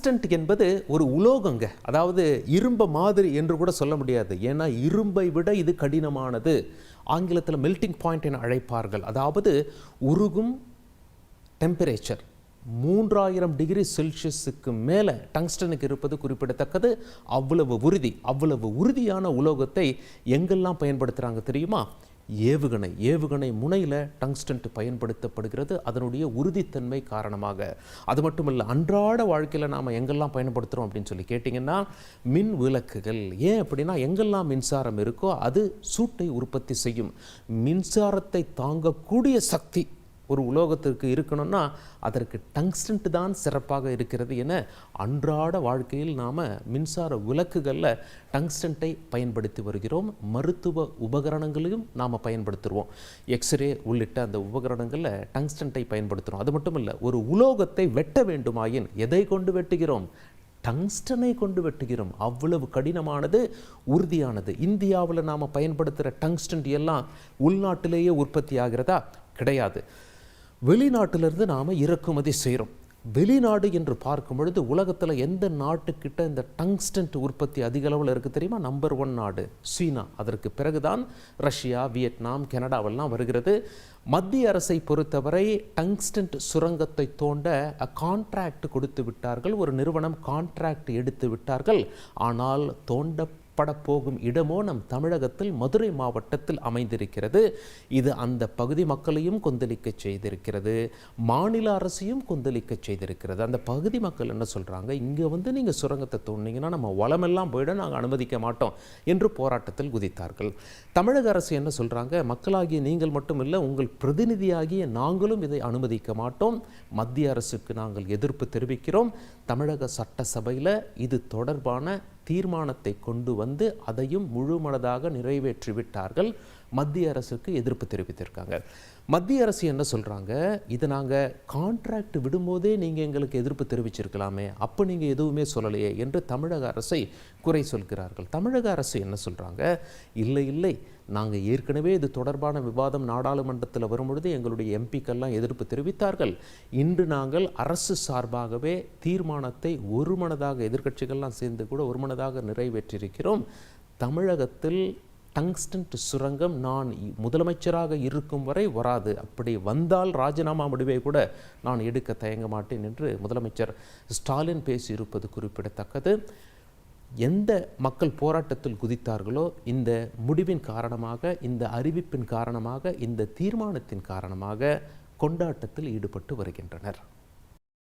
டங்ஸ்டன்ட் என்பது ஒரு உலோகங்க. அதாவது இரும்ப மாதிரி என்று கூட சொல்ல முடியாது. ஏன்னா இரும்பை விட இது கடினமானது. ஆங்கிலத்தில் மெல்டிங் பாயிண்ட் என அழைப்பார்கள். அதாவது உருகும் டெம்பரேச்சர் மூன்றாயிரம் டிகிரி செல்சியஸுக்கு மேலே டங்ஸ்டனுக்கு இருப்பது குறிப்பிடத்தக்கது. அவ்வளவு உறுதி அவ்வளவு உறுதியான உலோகத்தை எங்கெல்லாம் பயன்படுத்துகிறாங்க தெரியுமா? ஏவுகணை ஏவுகணை முனையில் டங்ஸ்டன்ட் பயன்படுத்தப்படுகிறது. அதனுடைய உறுதித்தன்மை காரணமாக. அது மட்டுமல்ல அன்றாட வாழ்க்கையில் நாம் எங்கெல்லாம் பயன்படுத்துகிறோம் அப்படின்னு சொல்லி கேட்டிங்கன்னா மின் விளக்குகள். ஏன் அப்படின்னா எங்கெல்லாம் மின்சாரம் இருக்கோ அது சூட்டை உற்பத்தி செய்யும். மின்சாரத்தை தாங்கக்கூடிய சக்தி ஒரு உலோகத்திற்கு இருக்கணும்னா அதற்கு டங்ஸ்டன்ட் தான் சிறப்பாக இருக்கிறது என அன்றாட வாழ்க்கையில் நாம் மின்சார விளக்குகளில் டங்ஸ்டன்ட்டை பயன்படுத்தி வருகிறோம். மருத்துவ உபகரணங்களையும் நாம் பயன்படுத்துகிறோம் எக்ஸ்ரே உள்ளிட்ட அந்த உபகரணங்களில் டங்ஸ்டன்ட்டை பயன்படுத்துகிறோம் அது மட்டும் இல்லை ஒரு உலோகத்தை வெட்ட வேண்டுமாயின் எதை கொண்டு வெட்டுகிறோம்? டங்ஸ்டனை கொண்டு வெட்டுகிறோம். அவ்வளவு கடினமானது உறுதியானது. இந்தியாவில் நாம் பயன்படுத்துகிற டங்ஸ்டன் எல்லாம் உள்நாட்டிலேயே உற்பத்தி ஆகிறதா? கிடையாது. வெளிநாட்டிலிருந்து நாம் இறக்குமதி செய்கிறோம் வெளிநாடு என்று பார்க்கும் பொழுது உலகத்தில் எந்த நாட்டுக்கிட்ட இந்த டங்ஸ்டன்ட் உற்பத்தி அதிக அளவில் இருக்குது தெரியுமா? நம்பர் ஒன் நாடு சீனா. அதற்கு பிறகுதான் ரஷ்யா வியட்நாம் கனடாவெல்லாம் வருகிறது. மத்திய அரசை பொறுத்தவரை டங்ஸ்டன்ட் சுரங்கத்தை தோண்ட கான்ட்ராக்ட் கொடுத்து விட்டார்கள். ஒரு நிறுவனம் கான்ட்ராக்ட் எடுத்து விட்டார்கள். ஆனால் தோண்ட படப்போகும் இடமோ நம் தமிழகத்தில் மதுரை மாவட்டத்தில் அமைந்திருக்கிறது. இது அந்த பகுதி மக்களையும் கொந்தளிக்க செய்திருக்கிறது. மாநில அரசையும் கொந்தளிக்க செய்திருக்கிறது. அந்த பகுதி மக்கள் என்ன சொல்கிறாங்க இங்கே வந்து நீங்கள் சுரங்கத்தை தோண்டிங்கன்னா நம்ம வளமெல்லாம் போயிட நாங்கள் அனுமதிக்க மாட்டோம் என்று போராட்டத்தில் குதித்தார்கள். தமிழக அரசு என்ன சொல்கிறாங்க மக்களாகிய நீங்கள் மட்டும் இல்லை உங்கள் பிரதிநிதியாகிய நாங்களும் இதை அனுமதிக்க மாட்டோம். மத்திய அரசுக்கு நாங்கள் எதிர்ப்பு தெரிவிக்கிறோம். தமிழக சட்டசபையில் இது தொடர்பான தீர்மானத்தை கொண்டு வந்து அதையும் முழுமனதாக நிறைவேற்றி விட்டார்கள் மத்திய அரசுக்கு எதிர்ப்பு தெரிவித்திருக்காங்க. மத்திய அரசு என்ன சொல்கிறாங்க இதை நாங்கள் கான்ட்ராக்ட் விடும்போதே நீங்கள் எங்களுக்கு எதிர்ப்பு தெரிவிச்சிருக்கலாமே. அப்போ நீங்கள் எதுவுமே சொல்லலையே என்று தமிழக அரசை குறை சொல்கிறார்கள். தமிழக அரசு என்ன சொல்கிறாங்க இல்லை இல்லை. நாங்கள் ஏற்கனவே இது தொடர்பான விவாதம் நாடாளுமன்றத்தில் வரும்பொழுது எங்களுடைய எம்பிக்கெல்லாம் எதிர்ப்பு தெரிவித்தார்கள். இன்று நாங்கள் அரசு சார்பாகவே தீர்மானத்தை ஒருமனதாக எதிர்க்கட்சிகள்லாம் சேர்ந்து கூட ஒருமனதாக நிறைவேற்றியிருக்கிறோம். தமிழகத்தில் டங்ஸ்டன்ட் சுரங்கம் நான் முதலமைச்சராக இருக்கும் வரை வராது. அப்படி வந்தால் ராஜினாமா முடிவை கூட நான் எடுக்க தயங்க மாட்டேன் என்று முதலமைச்சர் ஸ்டாலின் பேசியிருப்பது குறிப்பிடத்தக்கது. எந்த மக்கள் போராட்டத்தில் குதித்தார்களோ இந்த முடிவின் காரணமாக இந்த அறிவிப்பின் காரணமாக இந்த தீர்மானத்தின் காரணமாக கொண்டாட்டத்தில் ஈடுபட்டு வருகின்றனர்.